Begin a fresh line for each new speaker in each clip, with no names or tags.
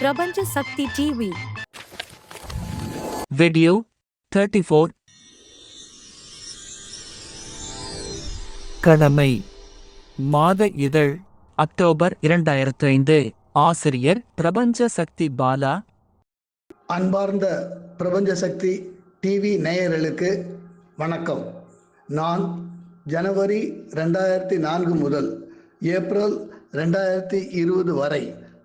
பிரபஞ்ச Sakthi TV
Video 34 கடமை. மாத இதழ். அக்டோபர் இரண்டாயிரத்து ஐந்து ஆசிரியர் பிரபஞ்ச சக்தி பாலா.
அன்பார்ந்த பிரபஞ்ச சக்தி டிவி நேயர்களுக்கு வணக்கம். நான் ஜனவரி ரெண்டாயிரத்தி நான்கு முதல் ஏப்ரல் ரெண்டாயிரத்தி இருபது வரை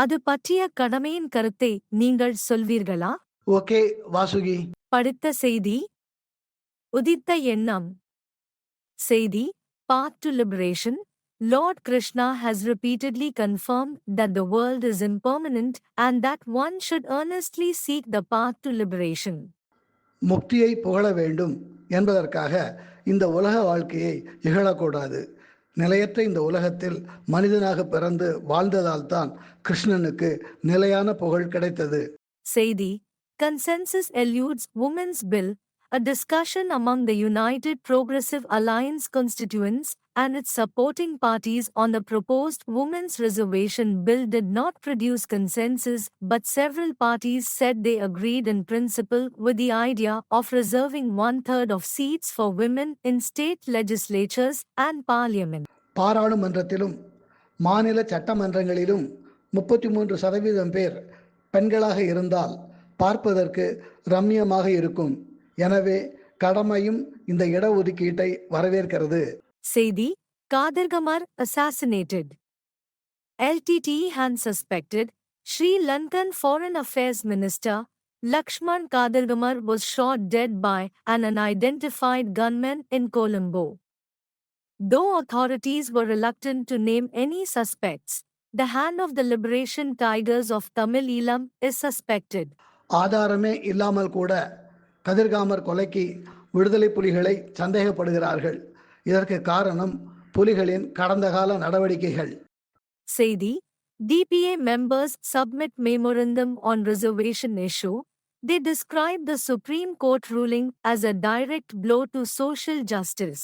அது பற்றிய கடமையின் கருத்தை நீங்கள் சொல்வீர்களா
ஓகே வாசுகி
படித்த செய்தி உதித்த எண்ணம் செய்தி path to liberation Lord Krishna has repeatedly confirmed that the world is impermanent and that one should earnestly seek the path to liberation.
முக்தியை புகழ வேண்டும் என்பதற்காக இந்த உலக வாழ்க்கையை இகழக்கூடாது நிலையற்ற இந்த உலகத்தில் மனிதனாக பிறந்து வாழ்ந்ததால் தான் கிருஷ்ணனுக்கு நிலையான புகழ் கிடைத்தது
செய்தி consensus eludes women's bill a discussion among the United Progressive Alliance constituents and its supporting parties on the proposed Women's Reservation Bill did not produce consensus, but several parties said they agreed in principle with the idea of reserving one third of seats for women in state legislatures and parliament.
பாராளுமன்றத்திலும் மாநில சட்டமன்றங்களிலும் முப்பத்தி மூன்று சதவீதம் பேர் பெண்களாக இருந்தால் பார்ப்பதற்கு ரம்யமாக இருக்கும் எனவே கடமையும் இந்த இடஒதுக்கீட்டை வரவேற்கிறது
Seidi, Kadirgamar assassinated. LTT had suspected Sri Lankan Foreign Affairs Minister Lakshman Kadirgamar was shot dead by an unidentified gunman in Colombo. Though authorities were reluctant to name any suspects, the hand of the Liberation Tigers of Tamil Elam is suspected.
ஆதாரமே இல்லாமல் கூட கதிர்காமர் கொலைக்கு விடுதலை புலிகளை சந்தேகப்படுகிறார்கள் இதற்கு காரணம் புலிகளின் கடந்த கால நடவடிக்கைகள்
Seidi, DPA members submit memorandum on reservation issue. They describe the Supreme Court ruling as a direct blow to social justice.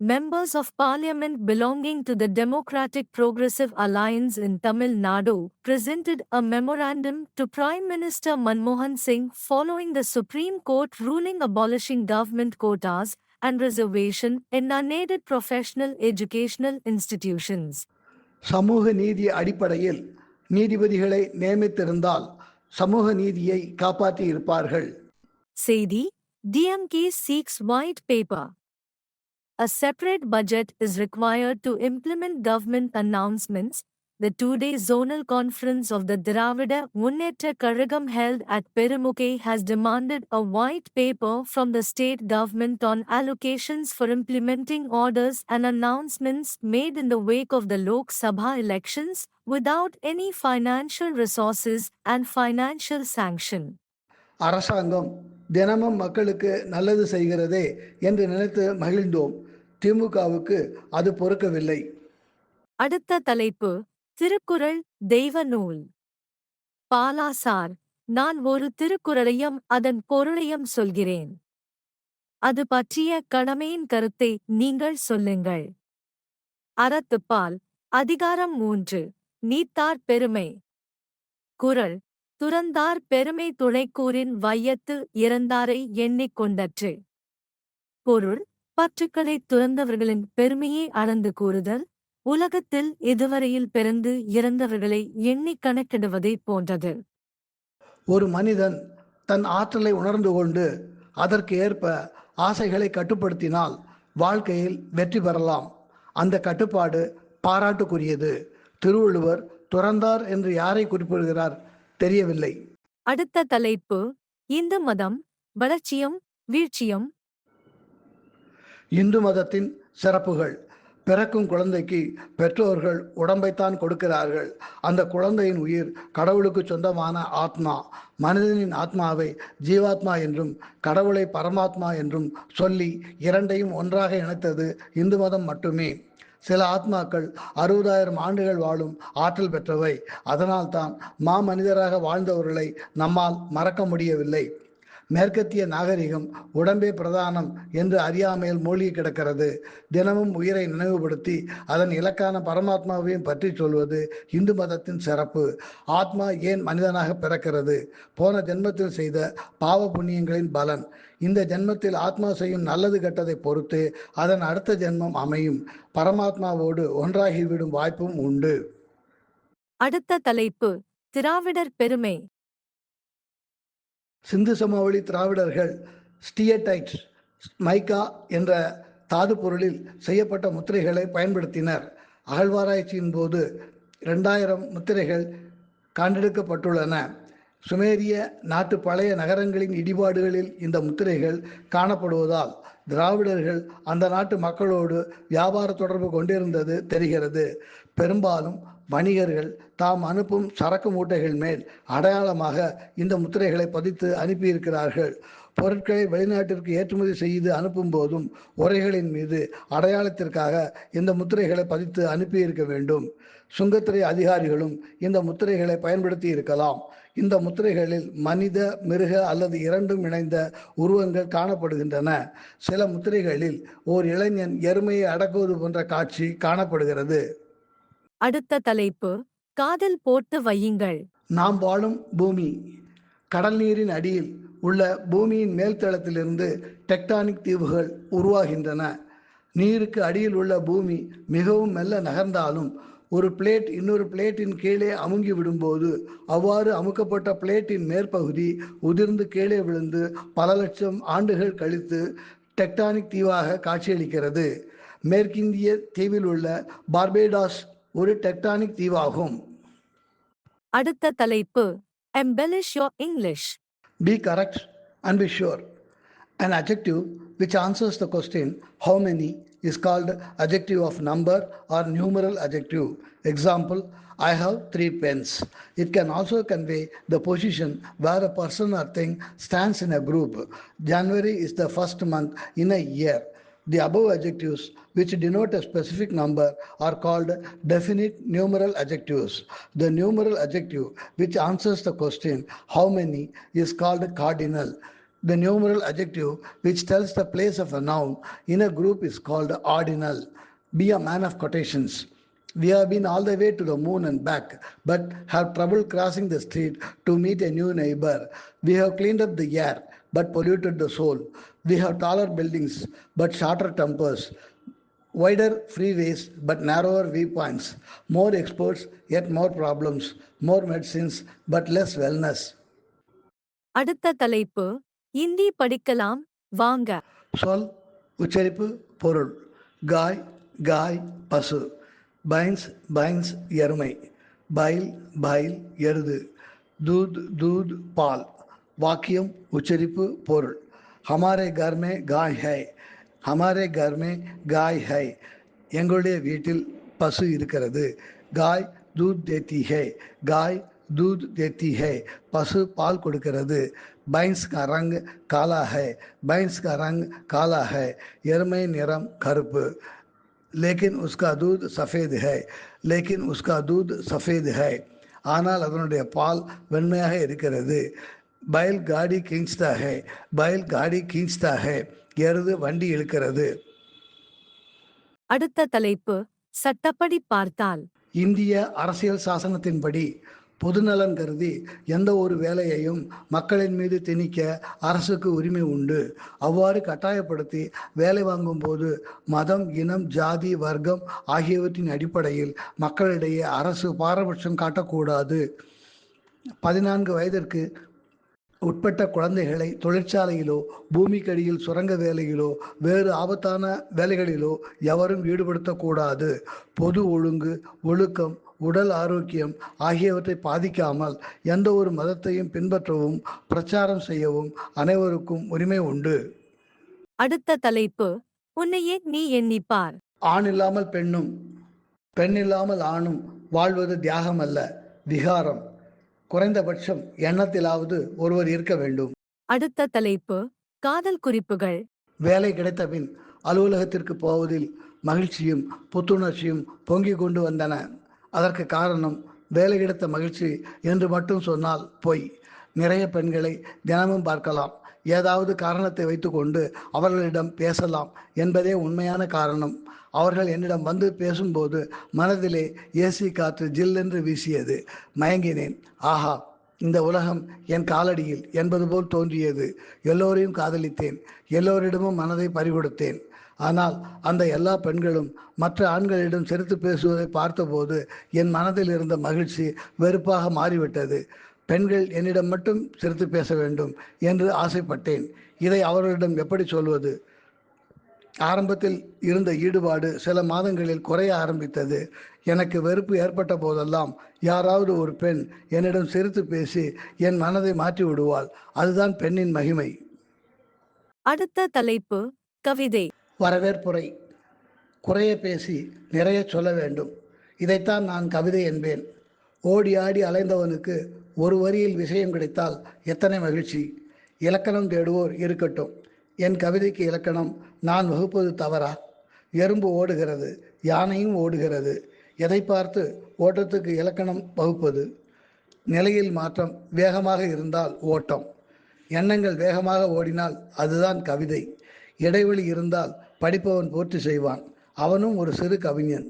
Members of parliament belonging to the Democratic Progressive Alliance in Tamil Nadu presented a memorandum to Prime Minister Manmohan Singh following the Supreme Court ruling abolishing government quotas and reservation in unaided professional educational institutions.
சமூக நீதி அடிப்படையில் நீதிபதிகளை நியமித்திருந்தால் சமூக நீதியை காப்பாற்றி இருப்பார்கள்
Seidi, DMK seeks white paper. A separate budget is required to implement government announcements. The two-day zonal conference of the Dravida Munneta Karagam held at Perumuke has demanded a white paper from the state government on allocations for implementing orders and announcements made in the wake of the Lok Sabha elections without any financial resources and financial sanction.
அரசாங்கம் தினமும் மக்களுக்கு நல்லது செய்கிறதே என்று நினைத்து மகிழ்ந்தோம் திமுகவுக்கு அது பொறுக்கவில்லை
அடுத்த தலைப்பு திருக்குறள் தெய்வ நூல். பாலாசார் நான் ஒரு திருக்குறளையும் அதன் பொருளையும் சொல்கிறேன். அது பற்றிய கடமையின் கருத்தை நீங்கள் சொல்லுங்கள். அறத்துப்பால் அதிகாரம் மூன்று நீத்தார் பெருமை. குறள் துறந்தார் பெருமை துணைக்கூறின் வையத்து இறந்தாரை எண்ணிக் கொண்டற்று. பொருள் பற்றுக்களைத் துறந்தவர்களின் பெருமையை அளந்து கூறுதல். உலகத்தில் இதுவரையில் பிறந்து இறந்தவர்களை எண்ணிக் கணக்கிடுவதைப் போன்றது.
ஒரு மனிதன் தன் ஆற்றலை உணர்ந்து கொண்டு அதற்கு ஏற்ப ஆசைகளை கட்டுப்படுத்தினால் வாழ்க்கையில் வெற்றி பெறலாம். அந்த கட்டுப்பாடு பாராட்டுக்குரியது. திருவள்ளுவர் துறந்தார் என்று யாரை குறிப்பிடுகிறார் தெரியவில்லை.
அடுத்த தலைப்பு இந்து மதம் வளர்ச்சியும் வீழ்ச்சியும்.
இந்து மதத்தின் சிறப்புகள். பிறக்கும் குழந்தைக்கு பெற்றோர்கள் உடம்பைத்தான் கொடுக்கிறார்கள். அந்த குழந்தையின் உயிர் கடவுளுக்கு சொந்தமான ஆத்மா மனிதனின் ஆத்மாவை ஜீவாத்மா என்றும் கடவுளை பரமாத்மா என்றும் சொல்லி இரண்டையும் ஒன்றாக இணைத்தது இந்து மதம் மட்டுமே. சில ஆத்மாக்கள் அறுபதாயிரம் ஆண்டுகள் வாழும் ஆற்றல் பெற்றவை. அதனால்தான் மா மனிதராக வாழ்ந்தவர்களை நம்மால் மறக்க முடியவில்லை. மேற்கத்திய நாகரிகம் உடம்பே பிரதானம் என்று அறியாமையில் மூழ்கி கிடக்கிறது. தினமும் உயிரை நினைவுபடுத்தி அதன் இலக்கான பரமாத்மாவையும் பற்றி சொல்வது இந்து மதத்தின் சிறப்பு. ஆத்மா ஏன் மனிதனாக பிறக்கிறது? போன ஜென்மத்தில் செய்த பாவ புண்ணியங்களின் பலன். இந்த ஜென்மத்தில் ஆத்மா செய்யும் நல்லது கெட்டதை பொறுத்து அதன் அடுத்த ஜென்மம் அமையும். பரமாத்மாவோடு ஒன்றாகிவிடும் வாய்ப்பும் உண்டு.
அடுத்த தலைப்பு திராவிடர் பெருமை.
சிந்து சமவெளி திராவிடர்கள் ஸ்டியடைட் மைக்கா என்ற தாது பொருளில் செய்யப்பட்ட முத்திரைகளை பயன்படுத்தினர். அகழ்வாராய்ச்சியின் போது ரெண்டாயிரம் முத்திரைகள் கண்டெடுக்கப்பட்டுள்ளன. சுமேரிய நாட்டு பழைய நகரங்களின் இடிபாடுகளில் இந்த முத்திரைகள் காணப்படுவதால் திராவிடர்கள் அந்த நாட்டு மக்களோடு வியாபார தொடர்பு கொண்டிருந்தது தெரிகிறது. பெரும்பாலும் வணிகர்கள் தாம் அனுப்பும் சரக்கு மூட்டைகள் மேல் அடையாளமாக இந்த முத்திரைகளை பதித்து அனுப்பியிருக்கிறார்கள். பொருட்களை வெளிநாட்டிற்கு ஏற்றுமதி செய்து அனுப்பும் போதும் உரைகளின் மீது அடையாளத்திற்காக இந்த முத்திரைகளை பதித்து அனுப்பியிருக்க வேண்டும். சுங்கத்துறை அதிகாரிகளும் இந்த முத்திரைகளை பயன்படுத்தி இருக்கலாம். இந்த முத்திரைகளில் மனித மிருக அல்லது இரண்டும் இணைந்த உருவங்கள் காணப்படுகின்றன. சில முத்திரைகளில் ஓர் இளைஞன் எருமையை அடக்குவது போன்ற காட்சி காணப்படுகிறது.
அடுத்த தலைப்பு காதல் போட்டு வையுங்கள்.
நாம் வாழும் பூமி கடல் நீரின் அடியில் உள்ள பூமியின் மேல்தளத்திலிருந்து டெக்டானிக் தீவுகள் உருவாகின்றன. நீருக்கு அடியில் உள்ள பூமி மிகவும் மெல்ல நகர்ந்தாலும் ஒரு பிளேட் இன்னொரு பிளேட்டின் கீழே அமுங்கி விடும்போது அவ்வாறு அமுக்கப்பட்ட பிளேட்டின் மேற்பகுதி உதிர்ந்து கீழே விழுந்து பல லட்சம் ஆண்டுகள் கழித்து டெக்டானிக் தீவாக காட்சியளிக்கிறது. மேற்கிந்திய தீவில் உள்ள பார்பேடாஸ் ஒரு டெக்டானிக் தீவாகும்
அடுத்த தலைப்பு embellish your English
Be correct and be sure. An adjective which answers the question how many is called adjective of number or numeral adjective. Example, I have three pens. It can also convey the position where a person or thing stands in a group. January is the first month in a year. The above adjectives, which denote a specific number, are called definite numeral adjectives. The numeral adjective, which answers the question how many, is called cardinal. The numeral adjective, which tells the place of a noun in a group, is called ordinal. Be a man of quotations. We have been all the way to the moon and back, but have trouble crossing the street to meet a new neighbor. We have cleaned up the air, but polluted the soul. We have taller buildings, but shorter tempers. Wider freeways, but narrower viewpoints. More experts, yet more problems. More medicines, but less wellness.
அடுத்த தலைப்பு இந்தி படிக்கலாம் வாங்க
சொல் உச்சரிப்பு பொருள் காய் காய் பசு பைன்ஸ் பைன்ஸ் எருமை பைல் பைல் எருது தூத் தூத் பால் வாக்கியம் உச்சரிப்பு பொருள் ஹமாரே கர் மே காய் ஹை ஹமாரே கர் மே காய் ஹை எங்களுடைய வீட்டில் பசு இருக்கிறது காய் தூத் தேத்தி ஹை காய் दूध देती है पशु पाल கொடுக்கிறது भैंस का रंग काला है भैंस का रंग काला है எருமை நிறம் கருப்பு लेकिन उसका दूध सफ़ेद है लेकिन उसका दूध सफ़ेद है ஆனால் அதனுடைய பால் வெண்மையாக இருக்கிறது பயல் காடி கீஞ்ச்தா ஹே பயல் காடி கீஞ்ச்தா ஹே எருது வண்டி இழுக்கிறது.
அடுத்த தலைப்பு சட்டப்படி பார்த்தால்.
இந்திய அரசியல் சாசனத்தின்படி பொதுநலன் கருதி எந்த ஒரு வேலையையும் மக்களின் மீது திணிக்க அரசுக்கு உரிமை உண்டு. அவ்வாறு கட்டாயப்படுத்தி வேலை வாங்கும்போது மதம் இனம் ஜாதி வர்க்கம் ஆகியவற்றின் அடிப்படையில் மக்களிடையே அரசு பாரபட்சம் காட்டக்கூடாது. பதினான்கு வயதிற்கு உட்பட்ட குழந்தைகளை தொழிற்சாலையிலோ பூமிக்கடியில் சுரங்க வேலையிலோ வேறு ஆபத்தான வேலைகளிலோ எவரும் ஈடுபடுத்தக்கூடாது. பொது ஒழுங்கு ஒழுக்கம் உடல் ஆரோக்கியம் ஆகியவற்றை பாதிக்காமல் எந்த ஒரு மதத்தையும் பின்பற்றவும் பிரச்சாரம் செய்யவும் அனைவருக்கும் உரிமை உண்டு.
அடுத்த தலைப்பு உன்னையே நீ எண்ணிப்பார்.
ஆண் இல்லாமல் பெண்ணும் பெண் இல்லாமல் ஆணும் வாழ்வது தியாகம் அல்ல விகாரம். குறைந்தபட்சம் எண்ணத்திலாவது ஒருவர் இருக்க வேண்டும்.
அடுத்த தலைப்பு காதல் குறிப்புகள்.
வேலை கிடைத்த பின் அலுவலகத்திற்கு போவதில் மகிழ்ச்சியும் புத்துணர்ச்சியும் பொங்கிக் கொண்டு வந்தன. அதற்கு காரணம் வேலை கிடைத்த மகிழ்ச்சி என்று மட்டும் சொன்னால் பொய். நிறைய பெண்களை தினமும் பார்க்கலாம். ஏதாவது காரணத்தை வைத்துக்கொண்டு அவர்களிடம் பேசலாம் என்பதே உண்மையான காரணம். அவர்கள் என்னிடம் வந்து பேசும்போது மனதிலே ஏசி காற்று ஜில்லென்று வீசியது. மயங்கினேன். ஆஹா இந்த உலகம் என் காலடியில் என்பது போல் தோன்றியது. எல்லோரையும் காதலித்தேன். எல்லோரிடமும் மனதை பறிகொடுத்தேன். ஆனால் அந்த எல்லா பெண்களும் மற்ற ஆண்களிடம் சிரித்து பேசுவதை பார்த்தபோது என் மனதில் இருந்த மகிழ்ச்சி வெறுப்பாக மாறிவிட்டது. பெண்கள் என்னிடம் மட்டும் சிரித்து பேச வேண்டும் என்று ஆசைப்பட்டேன். இதை அவர்களிடம் எப்படி சொல்வது? ஆரம்பத்தில் இருந்த ஈடுபாடு சில மாதங்களில் குறைய ஆரம்பித்தது. எனக்கு வெறுப்பு ஏற்பட்ட போதெல்லாம் யாராவது ஒரு பெண் என்னிடம் சிரித்து பேசி என் மனதை மாற்றி விடுவாள். அதுதான் பெண்ணின் மகிமை.
அடுத்த தலைப்பு கவிதை.
வரவேற்புரை. குறைய பேசி நிறைய சொல்ல வேண்டும். இதைத்தான் நான் கவிதை என்பேன். ஓடி ஆடி அலைந்தவனுக்கு ஒரு வரியில் விஷயம் கிடைத்தால் எத்தனை மகிழ்ச்சி. இலக்கணம் தேடுவோர் இருக்கட்டும். என் கவிதைக்கு இலக்கணம் நான் வகுப்பது தவறா? எறும்பு ஓடுகிறது யானையும் ஓடுகிறது. எதை பார்த்து ஓட்டத்துக்கு இலக்கணம் வகுப்பது? நிலையில் மாற்றம் வேகமாக இருந்தால் ஓட்டம். எண்ணங்கள் வேகமாக ஓடினால் அதுதான் கவிதை. இடைவெளி இருந்தால் படிப்பவன் பூர்த்தி செய்வான். அவனும் ஒரு சிறு கவிஞன்.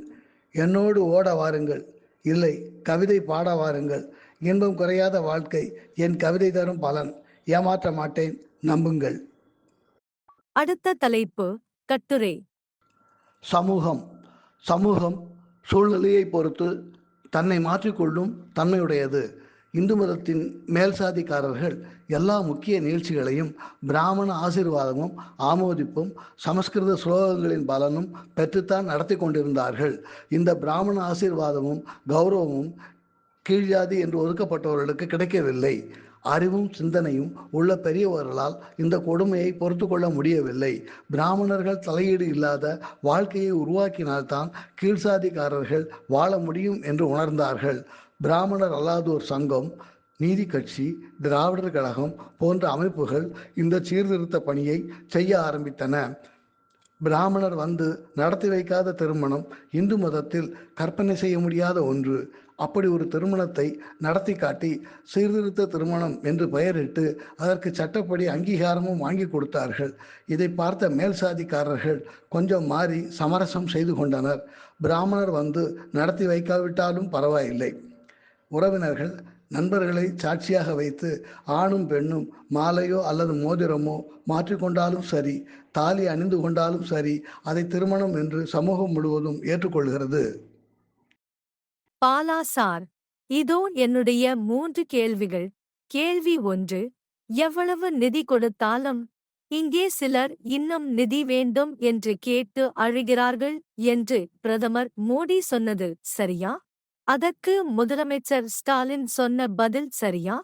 என்னோடு ஓட வாருங்கள். இல்லை கவிதை பாட வாருங்கள். இன்பம் குறையாத வாழ்க்கை என் கவிதை தரும் பலன். ஏமாற்ற மாட்டேன் நம்புங்கள்.
அடுத்த தலைப்பு கட்டுரை.
சமூகம். சமூகம் சூழ்நிலையை பொறுத்து தன்னை மாற்றிக்கொள்ளும் தன்மையுடையது. இந்து மதத்தின் மேல்சாதிக்காரர்கள் எல்லா முக்கிய நிகழ்ச்சிகளையும் பிராமண ஆசீர்வாதமும் ஆமோதிப்பும் சமஸ்கிருத ஸ்லோகங்களின் பலனும் பெற்றுத்தான் நடத்தி கொண்டிருந்தார்கள். இந்த பிராமண ஆசீர்வாதமும் கௌரவமும் கீழ்ஜாதி என்று ஒதுக்கப்பட்டவர்களுக்கு கிடைக்கவில்லை. அறிவும் சிந்தனையும் உள்ள பெரியவர்களால் இந்த கொடுமையை பொறுத்து கொள்ள முடியவில்லை. பிராமணர்கள் தலையீடு இல்லாத வாழ்க்கையை உருவாக்கினால்தான் கீழ்சாதிக்காரர்கள் வாழ முடியும் என்று உணர்ந்தார்கள். பிராமணர் அல்லாதோர் சங்கம் நீதி கட்சி திராவிடர் கழகம் போன்ற அமைப்புகள் இந்த சீர்திருத்த பணியை செய்ய ஆரம்பித்தன. பிராமணர் வந்து நடத்தி வைக்காத திருமணம் இந்து மதத்தில் கற்பனை செய்ய முடியாத ஒன்று. அப்படி ஒரு திருமணத்தை நடத்தி காட்டி சீர்திருத்த திருமணம் என்று பெயரிட்டு அதற்கு சட்டப்படி அங்கீகாரமும் வாங்கி கொடுத்தார்கள். இதை பார்த்த மேல் சாதிக்காரர்கள் கொஞ்சம் மாறி சமரசம் செய்து கொண்டனர். பிராமணர் வந்து நடத்தி வைக்காவிட்டாலும் பரவாயில்லை. உறவினர்கள் நண்பர்களை சாட்சியாக வைத்து ஆணும் பெண்ணும் மாலையோ அல்லது மோதிரமோ மாற்றிக்கொண்டாலும் சரி தாலி அணிந்து கொண்டாலும் சரி அதை திருமணம் என்று சமூகம் முழுவதும் ஏற்றுக்கொள்கிறது.
பாலா சார் இதோ என்னுடைய மூன்று கேள்விகள். கேள்வி ஒன்று எவ்வளவு நிதி கொடுத்தாலும் இங்கே சிலர் இன்னும் நிதி வேண்டும் என்று கேட்டு அழுகிறார்கள் என்று பிரதமர் மோடி சொன்னது சரியா? அதற்கு முதலமைச்சர் ஸ்டாலின் சொன்ன பதில் சரியா?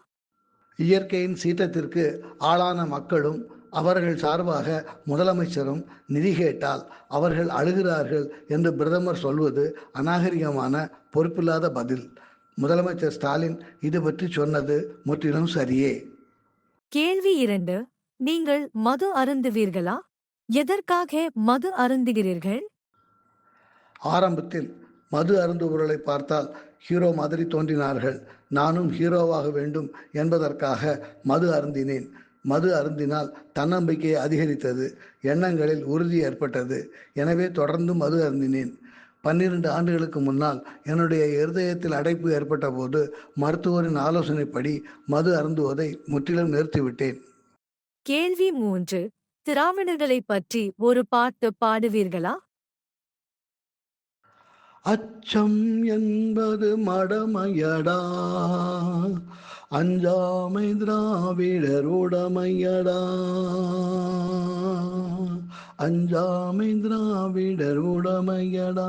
இயற்கையின் சீற்றத்திற்கு ஆளான மக்களும் அவர்கள் சார்பாக முதலமைச்சரும் நிதி கேட்டால் அவர்கள் அழுகிறார்கள் என்று பிரதமர் சொல்வது அநாகரிகமான பொறுப்பில்லாத பதில். முதலமைச்சர் ஸ்டாலின் இது பற்றி சொன்னது முற்றிலும் சரியே.
கேள்வி இரண்டு நீங்கள் மது அருந்துவீர்களா? எதற்காக மது அருந்துகிறீர்கள்?
ஆரம்பத்தில் மது அருந்துபவர்களை பார்த்தால் ஹீரோ மாதிரி தோன்றினார்கள். நானும் ஹீரோவாக வேண்டும் என்பதற்காக மது அருந்தினேன். மது அருந்தினால் தன்னம்பிக்கை அதிகரித்தது எண்ணங்களில் உறுதி ஏற்பட்டது. எனவே தொடர்ந்து மது அருந்தினேன். பன்னிரண்டு ஆண்டுகளுக்கு முன்னால் என்னுடைய இருதயத்தில் அடைப்பு ஏற்பட்ட போது மருத்துவரின் ஆலோசனைப்படி மது அருந்துவதை முற்றிலும் நிறுத்திவிட்டேன்.
கேள்வி மூன்று. திராவிடர்களை பற்றி ஒரு பாட்டு பாடுவீர்களா?
அச்சம் என்பது மடமையடா. அஞ்சாமை திராவிடர் உடமையடா. அஞ்சாமை திராவிடர் உடமையடா.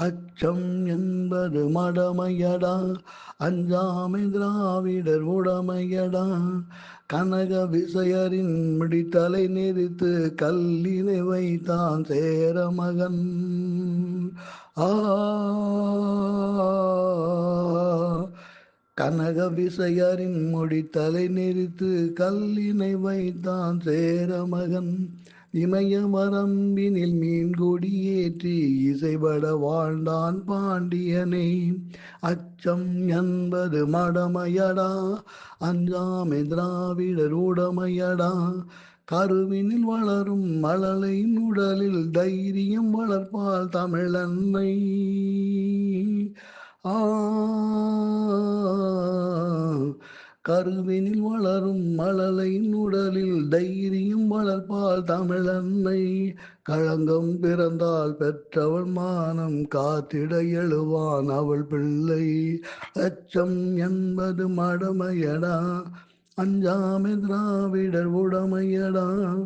அச்சம் என்பது மடமையடா அஞ்சாமை திராவிடர் உடமையடா. கனக விசையரின் முடித்தலை நெறித்து கல்லினை வைத்தான் சேர மகன். ஆ கனக விசயரின் முடித்தலை நெறித்து கல்லினை வைத்தான் சேர மகன். இமயமரம்பினில் மீன் கொடியேற்றி இசைபட வாழ்ந்தான் பாண்டியனே. அச்சம் என்பது மடமையடா அஞ்சாமை திராவிடர் உடமையடா. கருவினில் வளரும் மழலையின் உடலில் தைரியம் வளர்ப்பால் தமிழன்னை. ஆ கருவினில் வளரும் மழலையின் உடலில் தைரியம் வளர்ப்பால் தமிழன்னை. களங்கம் பிறந்தால் பெற்றவள் மானம் காத்திட எழுவான் அவள் பிள்ளை. அச்சம் என்பது மடமையடா அஞ்சாமை திராவிடர் உடமையடா.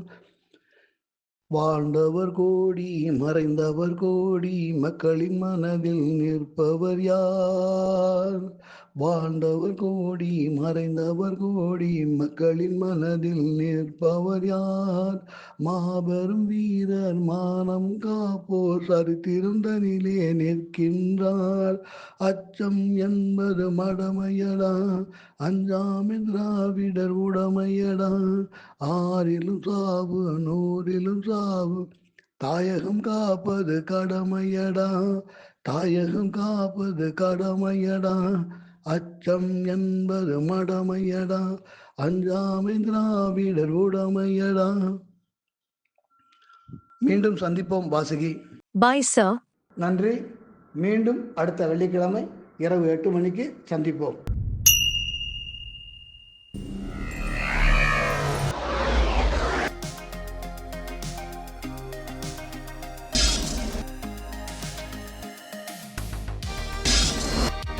வாழ்ந்தவர் கோடி மறைந்தவர் கோடி மக்களின் மனதில் நிற்பவர் யார்? வாழ்ந்தவர் கோடி மறைந்தவர் கோடி மக்களின் மனதில் நிற்பவர் யார்? மாபெரும் வீரர் மானம் காப்போர் சரித்திரம் தனிலே நிற்கின்றார். அச்சம் என்பது மடமையடா அஞ்சாமி திராவிடர் உடமையடா. ஆறிலும் சாவு நூறிலும் சாவு தாயகம் காப்பது கடமையடா தாயகம் காப்பது கடமையடா. அச்சம் என்பது மடமையடா அஞ்சாமை திராவிடர் உடமையடா. மீண்டும் சந்திப்போம் வாசுகி.
Bye, sir.
நன்றி. மீண்டும் அடுத்த வெள்ளிக்கிழமை இரவு எட்டு மணிக்கு சந்திப்போம்.